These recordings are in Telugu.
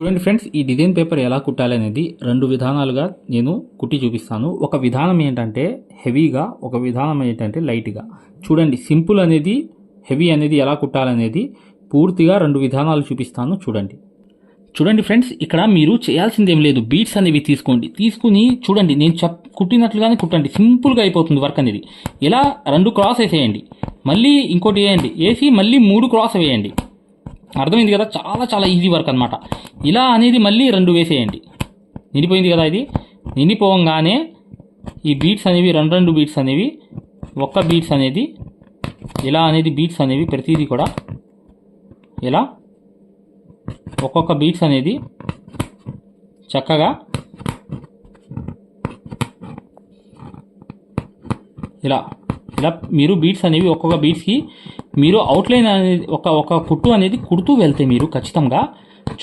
చూడండి ఫ్రెండ్స్ ఈ డిజైన్ పేపర్ ఎలా కుట్టాలి అనేది రెండు విధానాలుగా నేను కుట్టి చూపిస్తాను. ఒక విధానం ఏంటంటే హెవీగా ఒక విధానం ఏంటంటే లైట్గా చూడండి సింపుల్ అనేది హెవీ అనేది ఎలా కుట్టాలనేది పూర్తిగా రెండు విధానాలు చూపిస్తాను చూడండి. చూడండి ఫ్రెండ్స్ ఇక్కడ మీరు చేయాల్సింది ఏం లేదు. బీట్స్ అనేవి తీసుకోండి. తీసుకుని చూడండి నేను చెప్ కుట్టినట్లుగానే కుట్టండి. సింపుల్గా అయిపోతుంది వర్క్ అనేది. ఇలా రెండు క్రాస్ వేసేయండి. మళ్ళీ ఇంకోటి వేయండి. వేసి మళ్ళీ మూడు క్రాస్ వేయండి. అర్థమైంది కదా? చాలా చాలా ఈజీ వర్క్ అనమాట ఇలా అనేది మళ్ళీ రెండు వేసేయండి. నిండిపోయింది కదా ఇది? నిండిపోగానే ఈ బీట్స్ అనేవి రెండు రెండు బీట్స్ అనేవి ఒక్క బీట్స్ అనేది ఇలా అనేది బీట్స్ అనేవి ప్రతిదీ కూడా ఇలా ఒక్కొక్క బీట్స్ అనేది చక్కగా ఇలా ఇలా మీరు బీట్స్ అనేవి ఒక్కొక్క బీట్స్కి మీరు అవుట్లైన్ అనేది ఒక ఒక కుట్టు అనేది కుడుతూ వెళ్తే మీరు ఖచ్చితంగా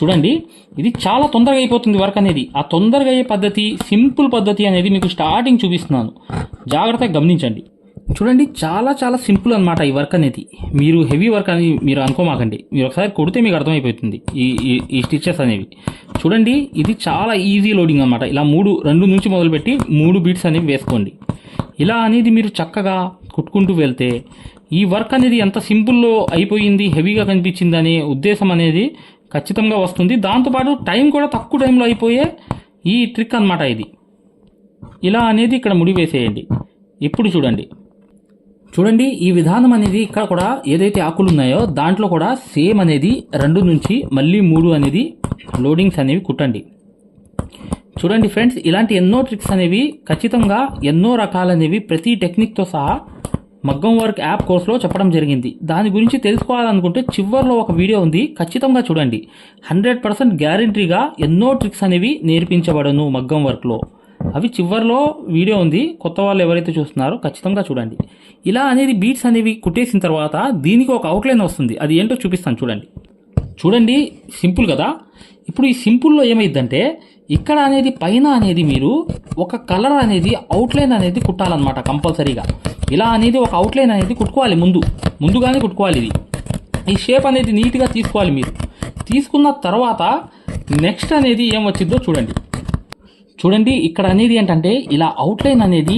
చూడండి ఇది చాలా తొందరగా అయిపోతుంది వర్క్ అనేది. ఆ తొందరగా అయ్యే పద్ధతి సింపుల్ పద్ధతి అనేది మీకు స్టార్టింగ్ చూపిస్తున్నాను. జాగ్రత్తగా గమనించండి. చూడండి చాలా చాలా సింపుల్ అనమాట ఈ వర్క్ అనేది. మీరు హెవీ వర్క్ అని మీరు అనుకోమాకండి. మీరు ఒకసారి కొడితే మీకు అర్థమైపోతుంది ఈ ఈ- ఈ స్టిచెస్ అనేవి. చూడండి ఇది చాలా ఈజీ లోడింగ్ అనమాట ఇలా మూడు రెండు నుంచి మొదలుపెట్టి మూడు బీట్స్ అనేవి వేసుకోండి. ఇలా అనేది మీరు చక్కగా కుట్టుకుంటూ వెళ్తే ఈ వర్క్ అనేది ఎంత సింపుల్లో అయిపోయింది హెవీగా కనిపించింది అనే ఉద్దేశం అనేది ఖచ్చితంగా వస్తుంది. దాంతోపాటు టైం కూడా తక్కువ టైంలో అయిపోయే ఈ ట్రిక్ అన్నమాట ఇది. ఇలా అనేది ఇక్కడ ముడి వేసేయండి ఇప్పుడు చూడండి. చూడండి ఈ విధానం అనేది ఇక్కడ కూడా ఏదైతే ఆకులు ఉన్నాయో దాంట్లో కూడా సేమ్ అనేది రెండు నుంచి మళ్ళీ మూడు అనేది లోడింగ్స్ అనేవి కుట్టండి. చూడండి ఫ్రెండ్స్ ఇలాంటి ఎన్నో ట్రిక్స్ అనేవి ఖచ్చితంగా ఎన్నో రకాలనేవి ప్రతి టెక్నిక్తో సహా మగ్గం వర్క్ యాప్ కోర్సులో చెప్పడం జరిగింది. దాని గురించి తెలుసుకోవాలనుకుంటే చివర్లో ఒక వీడియో ఉంది. ఖచ్చితంగా చూడండి. హండ్రెడ్ పర్సెంట్ గ్యారంటీగా ఎన్నో ట్రిక్స్ అనేవి నేర్పించబడను మగ్గం వర్క్లో. అవి చివర్లో వీడియో ఉంది. కొత్త వాళ్ళు ఎవరైతే చూస్తున్నారో ఖచ్చితంగా చూడండి. ఇలా అనేది బీట్స్ అనేవి కుట్టేసిన తర్వాత దీనికి ఒక అవుట్లైన్ వస్తుంది. అది ఏంటో చూపిస్తాను. చూడండి. చూడండి సింపుల్ కదా? ఇప్పుడు ఈ సింపుల్లో ఏమైందంటే ఇక్కడ అనేది పైన అనేది మీరు ఒక కలర్ అనేది అవుట్లైన్ అనేది కుట్టాలన్నమాట కంపల్సరీగా. ఇలా అనేది ఒక అవుట్లైన్ అనేది కుట్టుకోవాలి ముందు. ముందుగానే కుట్టుకోవాలి ఇది. ఈ షేప్ అనేది నీట్గా తీసుకోవాలి మీరు. తీసుకున్న తర్వాత నెక్స్ట్ అనేది ఏం వచ్చిందో చూడండి. చూడండి ఇక్కడ అనేది ఏంటంటే ఇలా అవుట్లైన్ అనేది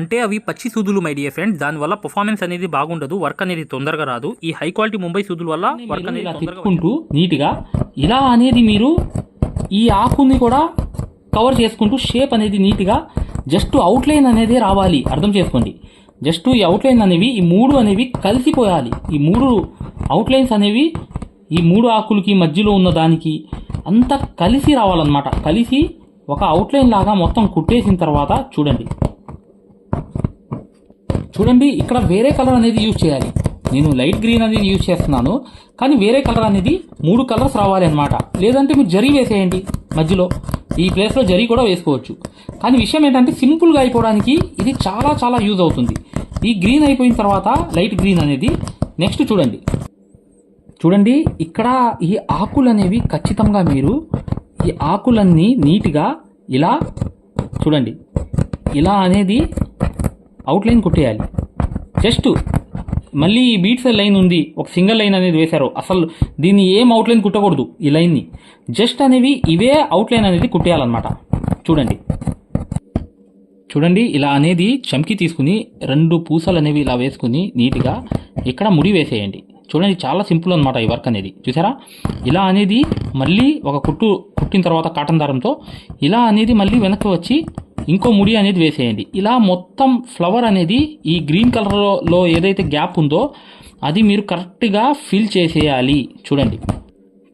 అంటే అవి పచ్చి సూదులు మై డియర్ ఫ్రెండ్ దానివల్ల పర్ఫార్మెన్స్ అనేది బాగుండదు వర్క్ అనేది తొందరగా రాదు. ఈ హై క్వాలిటీ ముంబై సూదుల వల్ల వర్క్ అనేది తిప్పుకుంటూ నీట్గా ఇలా అనేది మీరు ఈ ఆకుని కూడా కవర్ చేసుకుంటూ షేప్ అనేది నీట్గా జస్ట్ అవుట్లైన్ అనేది రావాలి. అర్థం చేసుకోండి. జస్ట్ ఈ అవుట్లైన్ అనేవి ఈ మూడు అనేవి కలిసిపోయాలి. ఈ మూడు అవుట్లైన్స్ అనేవి ఈ మూడు ఆకులకి మధ్యలో ఉన్న దానికి అంతా కలిసి రావాలన్నమాట. కలిసి ఒక అవుట్లైన్ లాగా మొత్తం కుట్టేసిన తర్వాత చూడండి. చూడండి ఇక్కడ వేరే కలర్ అనేది యూజ్ చేయాలి. నేను లైట్ గ్రీన్ అనేది యూజ్ చేస్తున్నాను కానీ వేరే కలర్ అనేది మూడు కలర్స్ రావాలి అనమాట లేదంటే మీరు జరీ వేసేయండి మధ్యలో. ఈ ప్లేస్లో జరీ కూడా వేసుకోవచ్చు. కానీ విషయం ఏంటంటే సింపుల్గా అయిపోవడానికి ఇది చాలా చాలా యూజ్ అవుతుంది. ఈ గ్రీన్ అయిపోయిన తర్వాత లైట్ గ్రీన్ అనేది నెక్స్ట్ చూడండి. చూడండి ఇక్కడ ఈ ఆకులు అనేవి ఖచ్చితంగా మీరు ఈ ఆకులన్నీ నీట్గా ఇలా చూడండి. ఇలా అనేది అవుట్లైన్ కుట్టేయాలి. జస్ట్ మళ్ళీ ఈ బీట్స్ లైన్ ఉంది. ఒక సింగిల్ లైన్ అనేది వేశారు. అసలు దీన్ని ఏం అవుట్లైన్ కుట్టకూడదు ఈ లైన్ని జస్ట్ అనేవి ఇవే అవుట్లైన్ అనేది కుట్టేయాలన్నమాట. చూడండి. చూడండి ఇలా అనేది చమ్కి తీసుకుని రెండు పూసలు అనేవి ఇలా వేసుకుని నీట్గా ఇక్కడ ముడి వేసేయండి. చూడండి చాలా సింపుల్ అనమాట ఈ వర్క్ అనేది. చూసారా? ఇలా అనేది మళ్ళీ ఒక కుట్టు కుట్టిన తర్వాత కాటన్ దారంతో ఇలా అనేది మళ్ళీ వెనక్కి వచ్చి ఇంకో ముడి అనేది వేసేయండి. ఇలా మొత్తం ఫ్లవర్ అనేది ఈ గ్రీన్ కలర్లో ఏదైతే గ్యాప్ ఉందో అది మీరు కరెక్ట్గా ఫిల్ చేసేయాలి. చూడండి.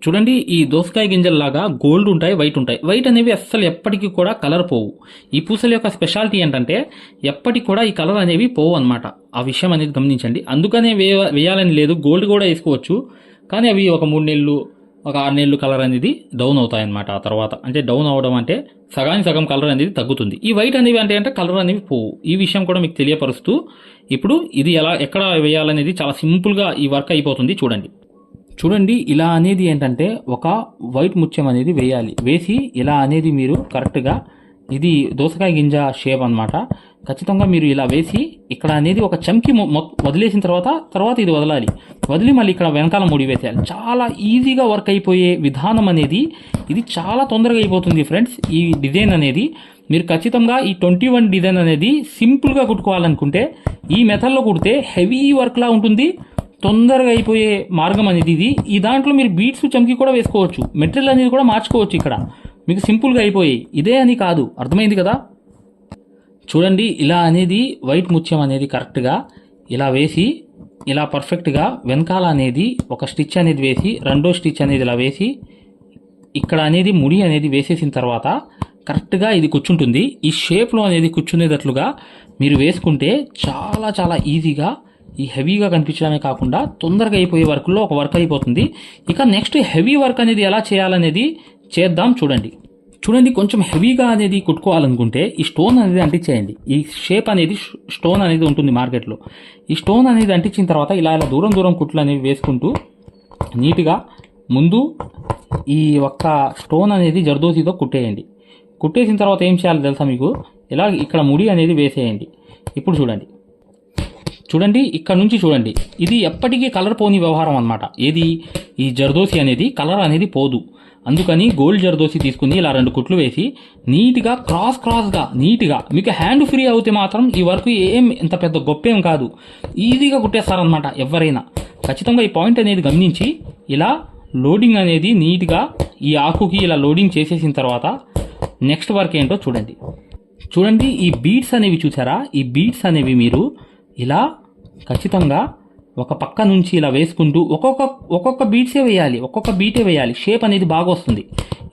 చూడండి ఈ దోసకాయ గింజల్లాగా గోల్డ్ ఉంటాయి వైట్ ఉంటాయి. వైట్ అనేవి అస్సలు ఎప్పటికీ కూడా కలర్ పోవు. ఈ పూసల యొక్క స్పెషాలిటీ ఏంటంటే ఎప్పటికి కూడా ఈ కలర్ అనేవి పోవు అనమాట ఆ విషయం అనేది గమనించండి. అందుకనే వేయాలని లేదు. గోల్డ్ కూడా వేసుకోవచ్చు. కానీ అవి ఒక మూడు నెలలు ఒక ఆరు నెలలు కలర్ అనేది డౌన్ అవుతాయి అనమాట ఆ తర్వాత. అంటే డౌన్ అవడం అంటే సగానికి సగం కలర్ అనేది తగ్గుతుంది. ఈ వైట్ అనేవి అంటే అంటే కలర్ అనేవి పోవు. ఈ విషయం కూడా మీకు తెలియపరుస్తూ ఇప్పుడు ఇది ఎలా ఎక్కడ వేయాలనేది చాలా సింపుల్గా ఈ వర్క్ అయిపోతుంది చూడండి. చూడండి ఇలా అనేది ఏంటంటే ఒక వైట్ ముత్యం అనేది వేయాలి. వేసి ఇలా అనేది మీరు కరెక్ట్గా ఇది దోసకాయ గింజ షేప్ అన్నమాట. ఖచ్చితంగా మీరు ఇలా వేసి ఇక్కడ అనేది ఒక చమ్కి వదిలేసిన తర్వాత తర్వాత ఇది వదలాలి. వదిలి మళ్ళీ ఇక్కడ వెనకాల ముడి వేసేయాలి. చాలా ఈజీగా వర్క్ అయిపోయే విధానం అనేది ఇది చాలా తొందరగా అయిపోతుంది ఫ్రెండ్స్ ఈ డిజైన్ అనేది. మీరు ఖచ్చితంగా ఈ ట్వంటీ వన్ డిజైన్ అనేది సింపుల్గా కుట్టుకోవాలనుకుంటే ఈ మెథడ్లో కుడితే హెవీ వర్క్లా ఉంటుంది తొందరగా అయిపోయే మార్గం అనేది ఇది. ఈ దాంట్లో మీరు బీట్స్ చమ్కి కూడా వేసుకోవచ్చు. మెటీరియల్ అనేది కూడా మార్చుకోవచ్చు ఇక్కడ. మీకు సింపుల్గా అయిపోయాయి. ఇదే అని కాదు. అర్థమైంది కదా? చూడండి ఇలా అనేది వైట్ ముత్యం అనేది కరెక్ట్గా ఇలా వేసి ఇలా పర్ఫెక్ట్గా వెనకాల అనేది ఒక స్టిచ్ అనేది వేసి రెండో స్టిచ్ అనేది ఇలా వేసి ఇక్కడ అనేది ముడి అనేది వేసేసిన తర్వాత కరెక్ట్గా ఇది కూర్చుంటుంది. ఈ షేప్లో అనేది కూర్చునేటట్లుగా మీరు వేసుకుంటే చాలా చాలా ఈజీగా ఈ హెవీగా కనిపించడమే కాకుండా తొందరగా అయిపోయే వర్క్లో ఒక వర్క్ అయిపోతుంది. ఇక నెక్స్ట్ హెవీ వర్క్ అనేది ఎలా చేయాలనేది చేద్దాం చూడండి. చూడండి కొంచెం హెవీగా అనేది కుట్టుకోవాలనుకుంటే ఈ స్టోన్ అనేది అంటించేయండి. ఈ షేప్ అనేది స్టోన్ అనేది ఉంటుంది మార్కెట్లో. ఈ స్టోన్ అనేది అంటించిన తర్వాత ఇలా ఇలా దూరం దూరం కుట్లు అనేవి వేసుకుంటూ నీట్గా ముందు ఈ ఒక్క స్టోన్ అనేది జర్దోసితో కుట్టేయండి. కుట్టేసిన తర్వాత ఏం చేయాలో తెలుసా మీకు? ఇలా ఇక్కడ ముడి అనేది వేసేయండి. ఇప్పుడు చూడండి. చూడండి ఇక్కడ నుంచి చూడండి. ఇది ఎప్పటికీ కలర్ పోని వ్యవహారం అనమాట ఏది? ఈ జర్దోసి అనేది కలర్ అనేది పోదు. అందుకని గోల్డ్ జర్దోసి తీసుకుని ఇలా రెండు కుట్లు వేసి నీట్గా క్రాస్ క్రాస్గా నీట్గా మీకు హ్యాండ్ ఫ్రీ అవుతే మాత్రం ఈ వర్క్ ఏం ఇంత పెద్ద గొప్పేం కాదు. ఈజీగా కుట్టేస్తారనమాట ఎవరైనా. ఖచ్చితంగా ఈ పాయింట్ అనేది గమనించి ఇలా లోడింగ్ అనేది నీట్గా ఈ ఆకుకి ఇలా లోడింగ్ చేసేసిన తర్వాత నెక్స్ట్ వర్క్ ఏంటో చూడండి. చూడండి ఈ బీట్స్ అనేవి చూసారా? ఈ బీట్స్ అనేవి మీరు ఇలా ఖచ్చితంగా ఒక పక్క నుంచి ఇలా వేసుకుంటూ ఒక్కొక్క ఒక్కొక్క బీట్సే వేయాలి ఒక్కొక్క బీటే వేయాలి. షేప్ అనేది బాగా వస్తుంది.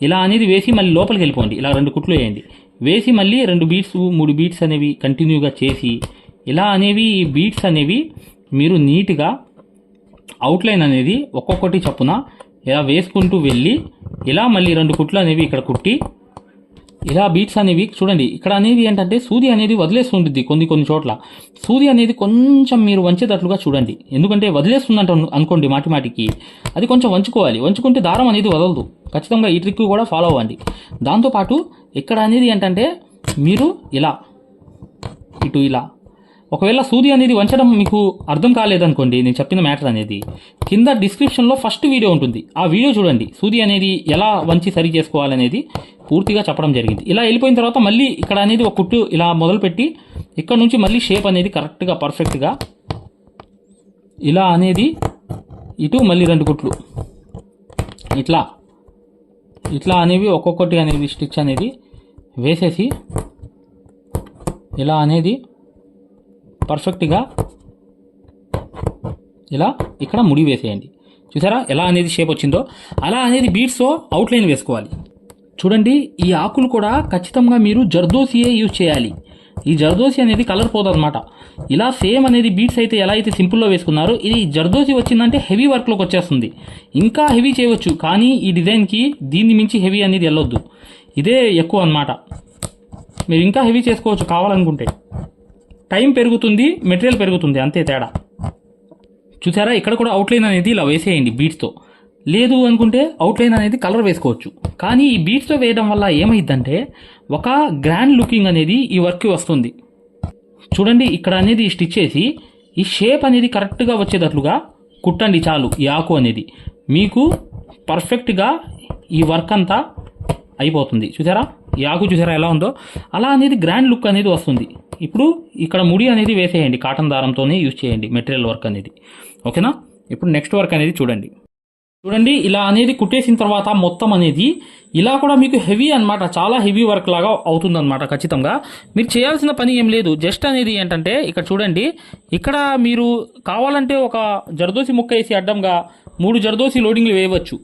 ఇలా అనేది వేసి మళ్ళీ లోపలికి వెళ్ళిపోండి. ఇలా రెండు కుట్లు వేయండి. వేసి మళ్ళీ రెండు బీట్స్ మూడు బీట్స్ అనేవి కంటిన్యూగా చేసి ఇలా అనేవి ఈ బీట్స్ అనేవి మీరు నీట్గా అవుట్లైన్ అనేది ఒక్కొక్కటి చప్పున ఇలా వేసుకుంటూ వెళ్ళి ఇలా మళ్ళీ రెండు కుట్లు అనేవి ఇక్కడ కుట్టి ఇలా బీట్స్ అనేవి చూడండి. ఇక్కడ అనేది ఏంటంటే సూది అనేది వదిలేస్తుంటుంది కొన్ని కొన్ని చోట్ల. సూది అనేది కొంచెం మీరు వంచేటట్లుగా చూడండి. ఎందుకంటే వదిలేస్తుందంట అనుకోండి మాటి మాటికి. అది కొంచెం వంచుకోవాలి. వంచుకుంటే దారం అనేది వదలదు. ఖచ్చితంగా ఈ ట్రిక్ కూడా ఫాలో అవ్వండి. దాంతోపాటు ఇక్కడ అనేది ఏంటంటే మీరు ఇలా ఇటు ఇలా ఒకవేళ సూది అనేది వంచడం మీకు అర్థం కాలేదనుకోండి నేను చెప్పిన మ్యాటర్ అనేది కింద డిస్క్రిప్షన్లో ఫస్ట్ వీడియో ఉంటుంది. ఆ వీడియో చూడండి. సూది అనేది ఎలా వంచి సరి చేసుకోవాలనేది పూర్తిగా చెప్పడం జరిగింది. ఇలా వెళ్ళిపోయిన తర్వాత మళ్ళీ ఇక్కడ అనేది ఒక కుట్టు ఇలా మొదలుపెట్టి ఇక్కడ నుంచి మళ్ళీ షేప్ అనేది కరెక్ట్గా పర్ఫెక్ట్గా ఇలా అనేది ఇటు మళ్ళీ రెండు కుట్లు. ఇట్లా. ఇట్లా అనేవి ఒక్కొక్కటి అనేది స్టిచ్ అనేది వేసేసి ఇలా అనేది పర్ఫెక్ట్గా ఇలా ఇక్కడ ముడి వేసేయండి. చూసారా? ఎలా అనేది షేప్ వచ్చిందో? అలా అనేది బీడ్స్తో అవుట్లైన్ వేసుకోవాలి. చూడండి ఈ ఆకులు కూడా ఖచ్చితంగా మీరు జర్దోసియే యూజ్ చేయాలి. ఈ జర్దోసి అనేది కలర్ పోదన్నమాట. ఇలా సేమ్ అనేది బీట్స్ అయితే ఎలా అయితే సింపుల్లో వేసుకున్నారో ఇది జర్దోసి వచ్చిందంటే హెవీ వర్క్లోకి వచ్చేస్తుంది. ఇంకా హెవీ చేయవచ్చు కానీ ఈ డిజైన్కి దీన్ని మించి హెవీ అనేది వెళ్ళొద్దు. ఇదే ఎక్కువ అన్నమాట. మీరు ఇంకా హెవీ చేసుకోవచ్చు కావాలనుకుంటే. టైం పెరుగుతుంది మెటీరియల్ పెరుగుతుంది అంతే తేడా. చూసారా ఇక్కడ కూడా అవుట్లైన్ అనేది ఇలా వేసేయండి బీట్స్తో లేదు అనుకుంటే అవుట్లైన్ అనేది కలర్ వేసుకోవచ్చు. కానీ ఈ బీట్స్తో వేయడం వల్ల ఏమైందంటే ఒక గ్రాండ్ లుకింగ్ అనేది ఈ వర్క్కి వస్తుంది. చూడండి ఇక్కడ అనేది స్టిచ్ చేసి ఈ షేప్ అనేది కరెక్ట్గా వచ్చేటట్లుగా కుట్టండి చాలు ఈ ఆకు అనేది. మీకు పర్ఫెక్ట్గా ఈ వర్క్ అంతా అయిపోతుంది. చూసారా? యాకు చూసారా ఎలా ఉందో? అలా అనేది గ్రాండ్ లుక్ అనేది వస్తుంది. ఇప్పుడు ఇక్కడ ముడి అనేది వేసేయండి కాటన్ దారంతోనే యూజ్ చేయండి మెటీరియల్ వర్క్ అనేది. ఓకేనా? ఇప్పుడు నెక్స్ట్ వర్క్ అనేది చూడండి. చూడండి ఇలా అనేది కుట్టేసిన తర్వాత మొత్తం అనేది ఇలా కూడా మీకు హెవీ అన్నమాట చాలా హెవీ వర్క్ లాగా అవుతుందన్నమాట ఖచ్చితంగా. మీరు చేయాల్సిన పని ఏం లేదు. జస్ట్ అనేది ఏంటంటే ఇక్కడ చూడండి ఇక్కడ మీరు కావాలంటే ఒక జరదోసి ముక్క వేసి అడ్డంగా మూడు జరదోసి లోడింగ్లు వేయవచ్చు.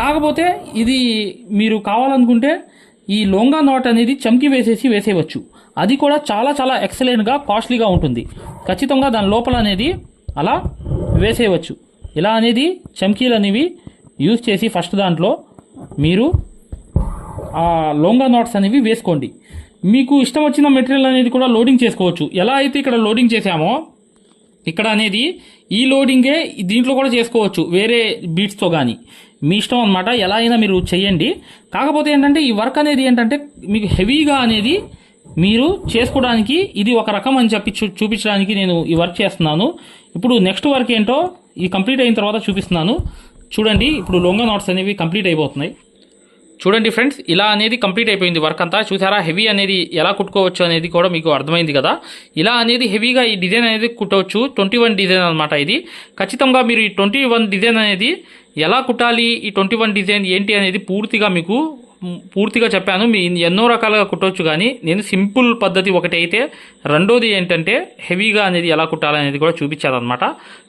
కాకపోతే ఇది మీరు కావాలనుకుంటే ఈ లొంగా నాట్ అనేది చమ్కి వేసేసి వేసేయవచ్చు. అది కూడా చాలా చాలా ఎక్సలెంట్గా కాస్ట్లీగా ఉంటుంది. ఖచ్చితంగా దాని లోపల అనేది అలా వేసేయవచ్చు. ఇలా అనేది చమ్కీలు అనేవి యూజ్ చేసి ఫస్ట్ దాంట్లో మీరు ఆ లొంగా నాట్స్ అనేవి వేసుకోండి. మీకు ఇష్టం వచ్చిన మెటీరియల్ అనేది కూడా లోడింగ్ చేసుకోవచ్చు. ఎలా అయితే ఇక్కడ లోడింగ్ చేసామో ఇక్కడ అనేది ఈ లోడింగే దీంట్లో కూడా చేసుకోవచ్చు. వేరే బీట్స్తో కానీ మీ ఇష్టం అనమాట ఎలా అయినా మీరు చేయండి. కాకపోతే ఏంటంటే ఈ వర్క్ అనేది ఏంటంటే మీకు హెవీగా అనేది మీరు చేసుకోవడానికి ఇది ఒక రకం అని చెప్పి చూ చూపించడానికి నేను ఈ వర్క్ చేస్తున్నాను. ఇప్పుడు నెక్స్ట్ వర్క్ ఏంటో ఈ కంప్లీట్ అయిన తర్వాత చూపిస్తున్నాను. చూడండి ఇప్పుడు లొంగ నాట్స్ అనేవి కంప్లీట్ అయిపోతున్నాయి. చూడండి ఫ్రెండ్స్ ఇలా అనేది కంప్లీట్ అయిపోయింది వర్క్ అంతా. చూసారా హెవీ అనేది ఎలా కుట్టుకోవచ్చు అనేది కూడా మీకు అర్థమైంది కదా. ఇలా అనేది హెవీగా ఈ డిజైన్ అనేది కుట్టవచ్చు. ట్వంటీ వన్ డిజైన్ అనమాట ఇది. ఖచ్చితంగా మీరు ఈ ట్వంటీ వన్ డిజైన్ అనేది ఎలా కుట్టాలి ఈ ట్వంటీ వన్ డిజైన్ ఏంటి అనేది పూర్తిగా మీకు పూర్తిగా చెప్పాను. మీ ఎన్నో రకాలుగా కుట్టవచ్చు కానీ నేను సింపుల్ పద్ధతి ఒకటి అయితే రెండోది ఏంటంటే హెవీగా అనేది ఎలా కుట్టాలనేది కూడా చూపించాలన్నమాట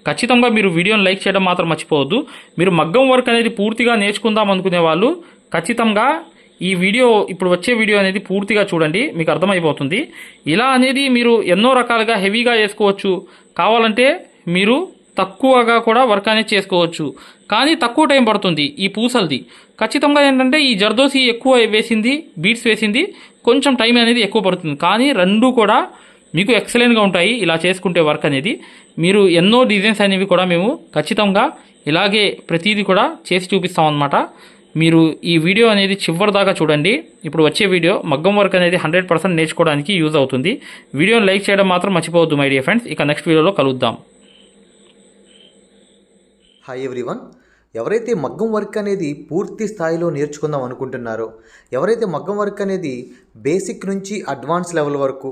ఖచ్చితంగా మీరు వీడియోని లైక్ చేయడం మాత్రం మర్చిపోవద్దు. మీరు మగ్గం వర్క్ అనేది పూర్తిగా నేర్చుకుందాం అనుకునే వాళ్ళు ఖచ్చితంగా ఈ వీడియో ఇప్పుడు వచ్చే వీడియో అనేది పూర్తిగా చూడండి మీకు అర్థమైపోతుంది. ఇలా అనేది మీరు ఎన్నో రకాలుగా హెవీగా వేసుకోవచ్చు. కావాలంటే మీరు తక్కువగా కూడా వర్క్ అనేది చేసుకోవచ్చు. కానీ తక్కువ టైం పడుతుంది ఈ పూసలది. ఖచ్చితంగా ఏంటంటే ఈ జర్దోసి ఎక్కువ వేసింది బీట్స్ వేసింది కొంచెం టైం అనేది ఎక్కువ పడుతుంది. కానీ రెండు కూడా మీకు ఎక్సలెంట్గా ఉంటాయి ఇలా చేసుకుంటే వర్క్ అనేది. మీరు ఎన్నో డిజైన్స్ అనేవి కూడా మేము ఖచ్చితంగా ఇలాగే ప్రతిదీ కూడా చేసి చూపిస్తాం అన్నమాట మీరు ఈ వీడియో అనేది చివరి దాకా చూడండి. ఇప్పుడు వచ్చే వీడియో మగ్గం వర్క్ అనేది హండ్రెడ్ పర్సెంట్ నేర్చుకోవడానికి యూజ్ అవుతుంది. వీడియోని లైక్ చేయడం మాత్రం మర్చిపోవద్దు మై డియర్ ఫ్రెండ్స్ ఇక నెక్స్ట్ వీడియోలో కలుద్దాం. హాయ్ ఎవ్రీవన్ ఎవరైతే మగ్గం వర్క్ అనేది పూర్తి స్థాయిలో నేర్చుకుందాం అనుకుంటున్నారో ఎవరైతే మగ్గం వర్క్ అనేది బేసిక్ నుంచి అడ్వాన్స్ లెవెల్ వరకు